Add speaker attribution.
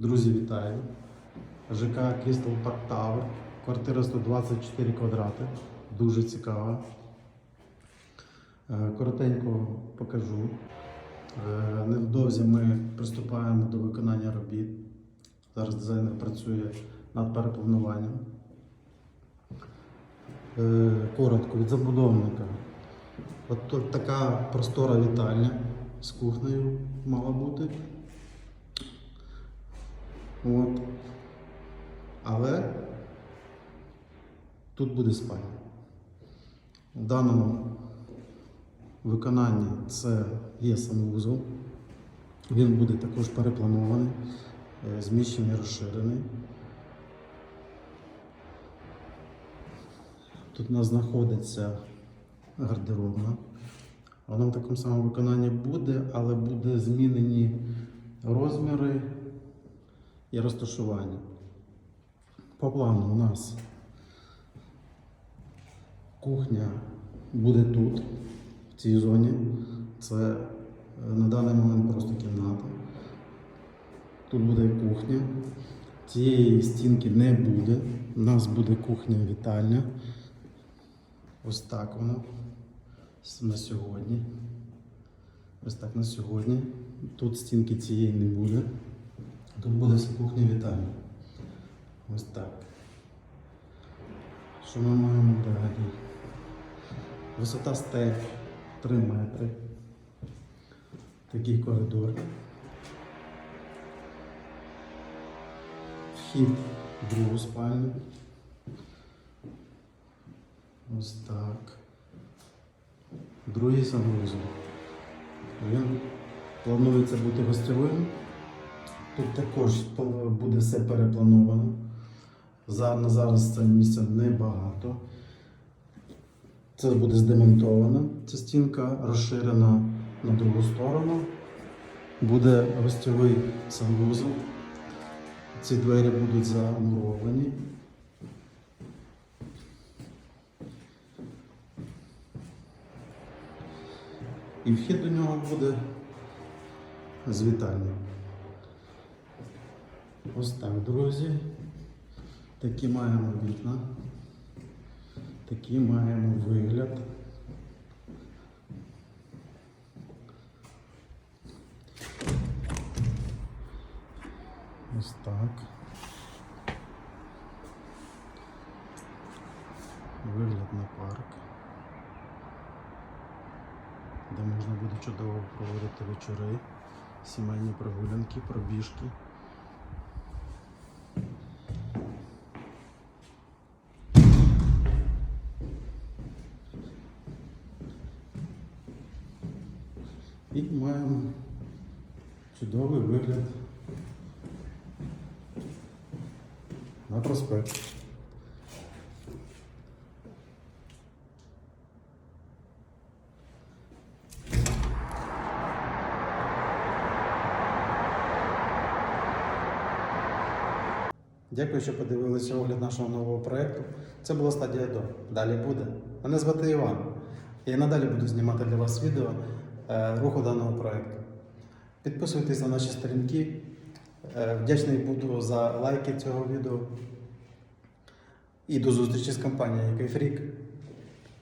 Speaker 1: Друзі, вітаю! ЖК Crystal Park Tower. Квартира 124 квадрати. Дуже цікава. Е, Коротенько покажу. Е, Невдовзі ми приступаємо до виконання робіт. Зараз дизайнер працює над переплануванням. Е, Коротко від забудовника. От така простора вітальня з кухнею мала бути. От. Але тут буде спальня. В даному виконанні це є санвузол. Він буде також перепланований, е, зміщений, розширений. Тут у нас знаходиться гардеробна. Вона в такому самому виконанні буде, але буде змінені розміри і розташування. По плану у нас кухня буде тут, в цій зоні. Це е, на даний момент просто кімната. Тут буде кухня. Цієї стінки не буде. У нас буде кухня-вітальня. Ось так воно на сьогодні. Ось так на сьогодні. Тут стінки цієї не буде. Тут буде вся кухня вітальня. Ось так. Що ми маємо далі? Висота стель 3 метри. Такий коридор. Вхід в другу спальню. Ось так. Другий санвузол. Він планується бути гостьовим. Тут також буде все переплановано. На зараз це місця небагато. Це буде здемонтовано. Ця стінка розширена на другу сторону. Буде гостьовий санвузол. Ці двері будуть замуровані. І вхід до нього буде з вітальні. Ось так, друзі. Такі маємо вікна. Такий маємо вигляд. Ось так. Вигляд на парк, де можна буде чудово проводити вечори, сімейні прогулянки, пробіжки. І маємо чудовий вигляд на проспект. Дякую, що подивилися огляд нашого нового проєкту. Це була стадія до. Далі буде. Мене звати Іван. Я надалі буду знімати для вас відео руху даного проєкту. Підписуйтесь на наші сторінки. Е, Вдячний буду за лайки цього відео. І до зустрічі з компанією Кайфрік.